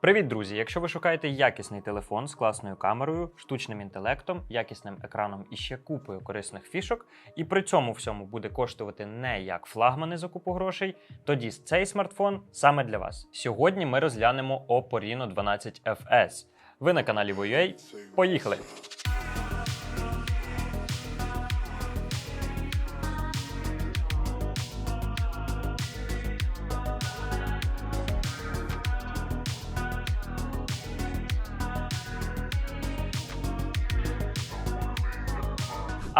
Привіт, друзі! Якщо ви шукаєте якісний телефон з класною камерою, штучним інтелектом, якісним екраном і ще купою корисних фішок, і при цьому всьому буде коштувати не як флагмани за купу грошей, тоді цей смартфон саме для вас. Сьогодні ми розглянемо Oppo Reno 12 FS. Ви на каналі Voyua. Поїхали!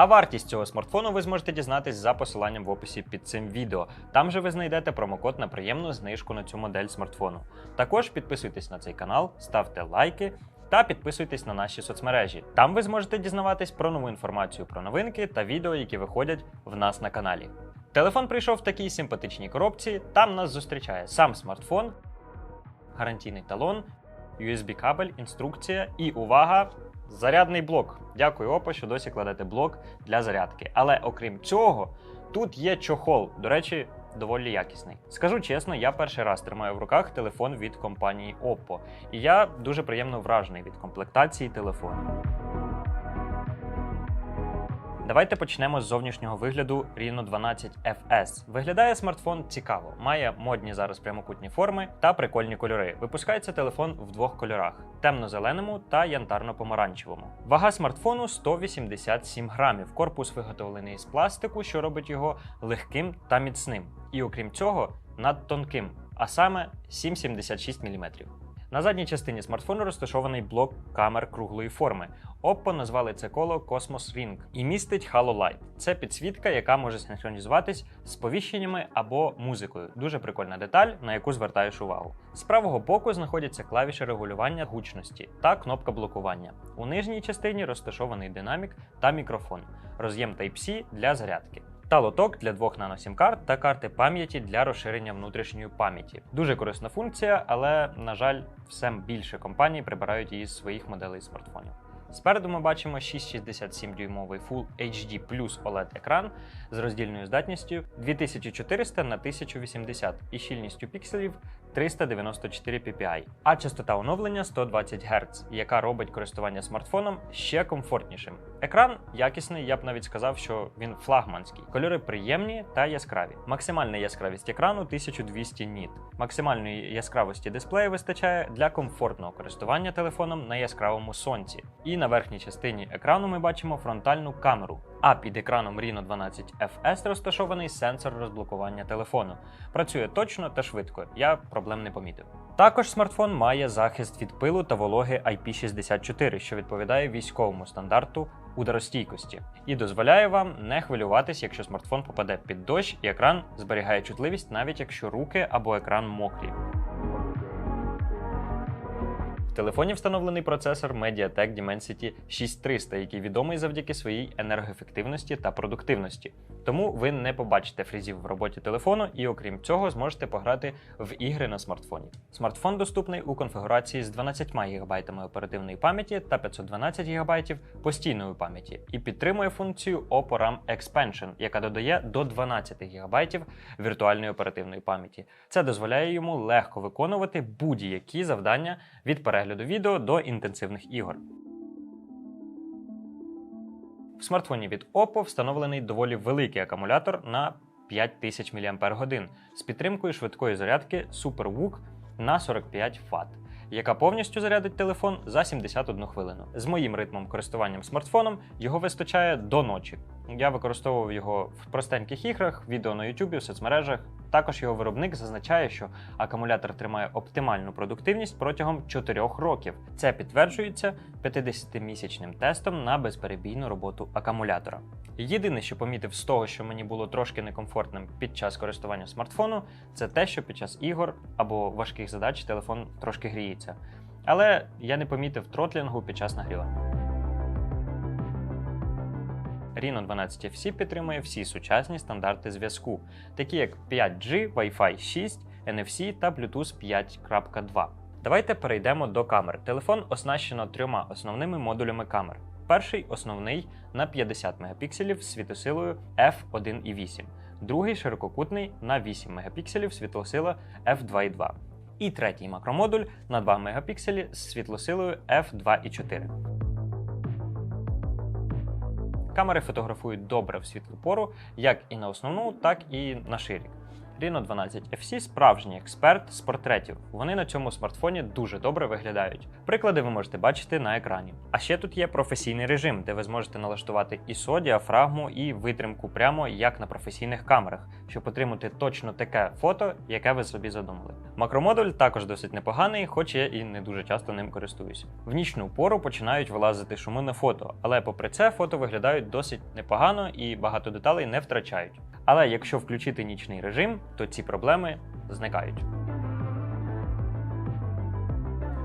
А вартість цього смартфону ви зможете дізнатись за посиланням в описі під цим відео. Там же ви знайдете промокод на приємну знижку на цю модель смартфону. Також підписуйтесь на цей канал, ставте лайки та підписуйтесь на наші соцмережі. Там ви зможете дізнаватись про нову інформацію про новинки та відео, які виходять в нас на каналі. Телефон прийшов в такій симпатичній коробці. Там нас зустрічає сам смартфон, гарантійний талон, USB-кабель, інструкція і увага! Зарядний блок. Дякую, Опа, що досі кладете блок для зарядки. Але окрім цього, тут є чохол. До речі, доволі якісний. Скажу чесно, я перший раз тримаю в руках телефон від компанії Oppo. І я дуже приємно вражений від комплектації телефону. Давайте почнемо з зовнішнього вигляду Reno 12 FS. Виглядає смартфон цікаво, має модні зараз прямокутні форми та прикольні кольори. Випускається телефон в двох кольорах: темно-зеленому та янтарно-помаранчевому. Вага смартфону 187 грамів. Корпус виготовлений з пластику, що робить його легким та міцним. І окрім цього, надтонким, а саме 7,76 мм. На задній частині смартфону розташований блок камер круглої форми. Oppo назвали це коло Cosmos Ring і містить Halo Light. Це підсвітка, яка може синхронізуватись з повіщеннями або музикою. Дуже прикольна деталь, на яку звертаєш увагу. З правого боку знаходяться клавіші регулювання гучності та кнопка блокування. У нижній частині розташований динамік та мікрофон, роз'єм Type-C для зарядки. Та лоток для двох наносім-карт та карти пам'яті для розширення внутрішньої пам'яті. Дуже корисна функція, але, на жаль, все більше компаній прибирають її з своїх моделей смартфонів. Спереду ми бачимо 6,67 дюймовий Full HD Plus OLED екран з роздільною здатністю 2400 на 1080 і щільністю пікселів 394 ppi, а частота оновлення 120 Гц, яка робить користування смартфоном ще комфортнішим. Екран якісний, я б навіть сказав, що він флагманський. Кольори приємні та яскраві. Максимальна яскравість екрану 1200 ніт. Максимальної яскравості дисплею вистачає для комфортного користування телефоном на яскравому сонці. І на верхній частині екрану ми бачимо фронтальну камеру. А під екраном Reno 12 FS розташований сенсор розблокування телефону. Працює точно та швидко. Я проблем не помітив. Також смартфон має захист від пилу та вологи IP64, що відповідає військовому стандарту ударостійкості, і дозволяє вам не хвилюватись, якщо смартфон попаде під дощ, і екран зберігає чутливість, навіть якщо руки або екран мокрі. В телефоні встановлений процесор MediaTek Dimensity 6300, який відомий завдяки своїй енергоефективності та продуктивності. Тому ви не побачите фрізів в роботі телефону і, окрім цього, зможете пограти в ігри на смартфоні. Смартфон доступний у конфігурації з 12 ГБ оперативної пам'яті та 512 ГБ постійної пам'яті і підтримує функцію Oppo RAM Expansion, яка додає до 12 ГБ віртуальної оперативної пам'яті. Це дозволяє йому легко виконувати будь-які завдання від перегляду відео до інтенсивних ігор. В смартфоні від Oppo встановлений доволі великий акумулятор на 5000 мАч з підтримкою швидкої зарядки SuperVOOC на 45 Вт, яка повністю зарядить телефон за 71 хвилину. З моїм ритмом користуванням смартфоном його вистачає до ночі. Я використовував його в простеньких іграх, відео на YouTube, в соцмережах. Також його виробник зазначає, що акумулятор тримає оптимальну продуктивність протягом 4 років. Це підтверджується 50-місячним тестом на безперебійну роботу акумулятора. Єдине, що помітив з того, що мені було трошки некомфортним під час користування смартфону, це те, що під час ігор або важких задач телефон трошки гріється. Але я не помітив тротлінгу під час нагрівання. Reno 12 FC підтримує всі сучасні стандарти зв'язку, такі як 5G, Wi-Fi 6, NFC та Bluetooth 5.2. Давайте перейдемо до камер. Телефон оснащено трьома основними модулями камер. Перший основний на 50 мегапікселів з світосилою f1.8, другий ширококутний на 8 мегапікселів світлосила f2.2. І третій макромодуль на 2 мегапікселі з світлосилою f2.4. Камери фотографують добре в світлу пору, як і на основну, так і на ширік. Reno 12 FC справжній експерт з портретів. Вони на цьому смартфоні дуже добре виглядають. Приклади ви можете бачити на екрані. А ще тут є професійний режим, де ви зможете налаштувати ISO, діафрагму і витримку прямо як на професійних камерах, щоб отримати точно таке фото, яке ви собі задумали. Макромодуль також досить непоганий, хоч я і не дуже часто ним користуюся. В нічну пору починають вилазити шуми на фото, але попри це фото виглядають досить непогано і багато деталей не втрачають. Але якщо включити нічний режим, то ці проблеми зникають.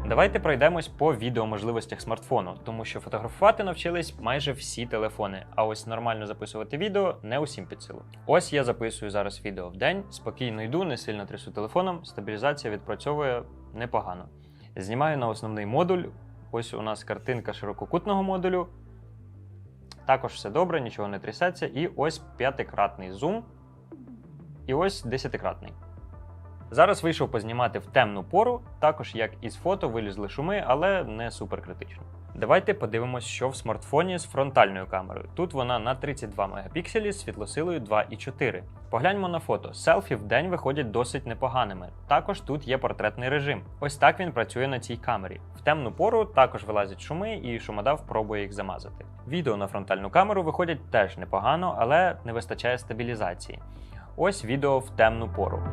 Давайте пройдемось по відеоможливостях смартфону, тому що фотографувати навчились майже всі телефони, а ось нормально записувати відео не усім під силу. Ось я записую зараз відео в день, спокійно йду, не сильно трясу телефоном, стабілізація відпрацьовує непогано. Знімаю на основний модуль. Ось у нас картинка ширококутного модулю. Також все добре, нічого не трясеться. І ось п'ятикратний зум. І ось десятикратний. Зараз вийшов познімати в темну пору, також як із фото вилізли шуми, але не супер критично. Давайте подивимось, що в смартфоні з фронтальною камерою. Тут вона на 32 мегапікселі з світлосилою 2,4. Погляньмо на фото. Селфі в день виходять досить непоганими. Також тут є портретний режим. Ось так він працює на цій камері. В темну пору також вилазять шуми, і шумодав пробує їх замазати. Відео на фронтальну камеру виходять теж непогано, але не вистачає стабілізації. Ось відео в темну пору.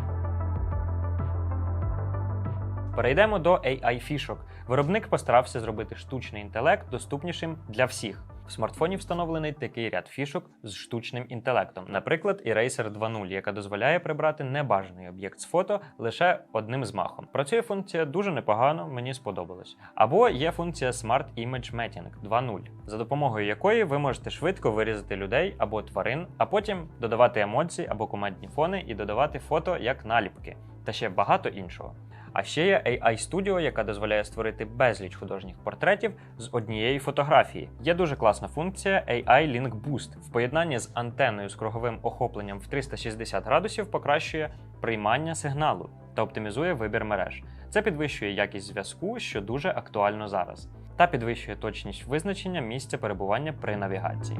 Перейдемо до AI фішок. Виробник постарався зробити штучний інтелект доступнішим для всіх. В смартфоні встановлений такий ряд фішок з штучним інтелектом, наприклад, Eraser 2.0, яка дозволяє прибрати небажаний об'єкт з фото лише одним змахом. Працює функція дуже непогано, мені сподобалось. Або є функція Smart Image Matching 2.0, за допомогою якої ви можете швидко вирізати людей або тварин, а потім додавати емоції або командні фони і додавати фото як наліпки, та ще багато іншого. А ще є AI Studio, яка дозволяє створити безліч художніх портретів з однієї фотографії. Є дуже класна функція AI Link Boost. В поєднанні з антенною з круговим охопленням в 360 градусів покращує приймання сигналу та оптимізує вибір мереж. Це підвищує якість зв'язку, що дуже актуально зараз, та підвищує точність визначення місця перебування при навігації.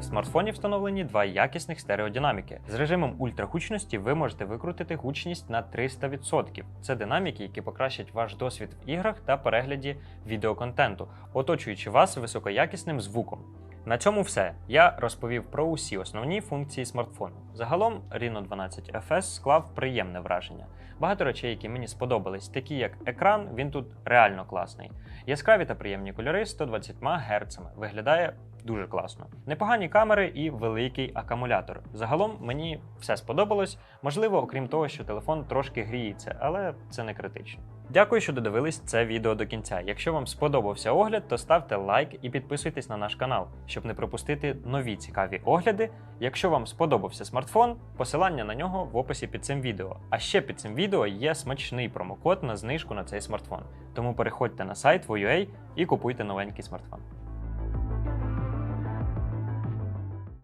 В смартфоні встановлені два якісних стереодинаміки. З режимом ультрагучності ви можете викрутити гучність на 300%. Це динаміки, які покращать ваш досвід в іграх та перегляді відеоконтенту, оточуючи вас високоякісним звуком. На цьому все. Я розповів про усі основні функції смартфону. Загалом Reno 12 FS склав приємне враження. Багато речей, які мені сподобались, такі як екран, він тут реально класний. Яскраві та приємні кольори 120 Гц. Виглядає дуже класно. Непогані камери і великий акумулятор. Загалом мені все сподобалось. Можливо, окрім того, що телефон трошки гріється, але це не критично. Дякую, що додивились це відео до кінця. Якщо вам сподобався огляд, то ставте лайк і підписуйтесь на наш канал, щоб не пропустити нові цікаві огляди. Якщо вам сподобався смартфон, посилання на нього в описі під цим відео. А ще під цим відео є смачний промокод на знижку на цей смартфон. Тому переходьте на сайт VUA і купуйте новенький смартфон.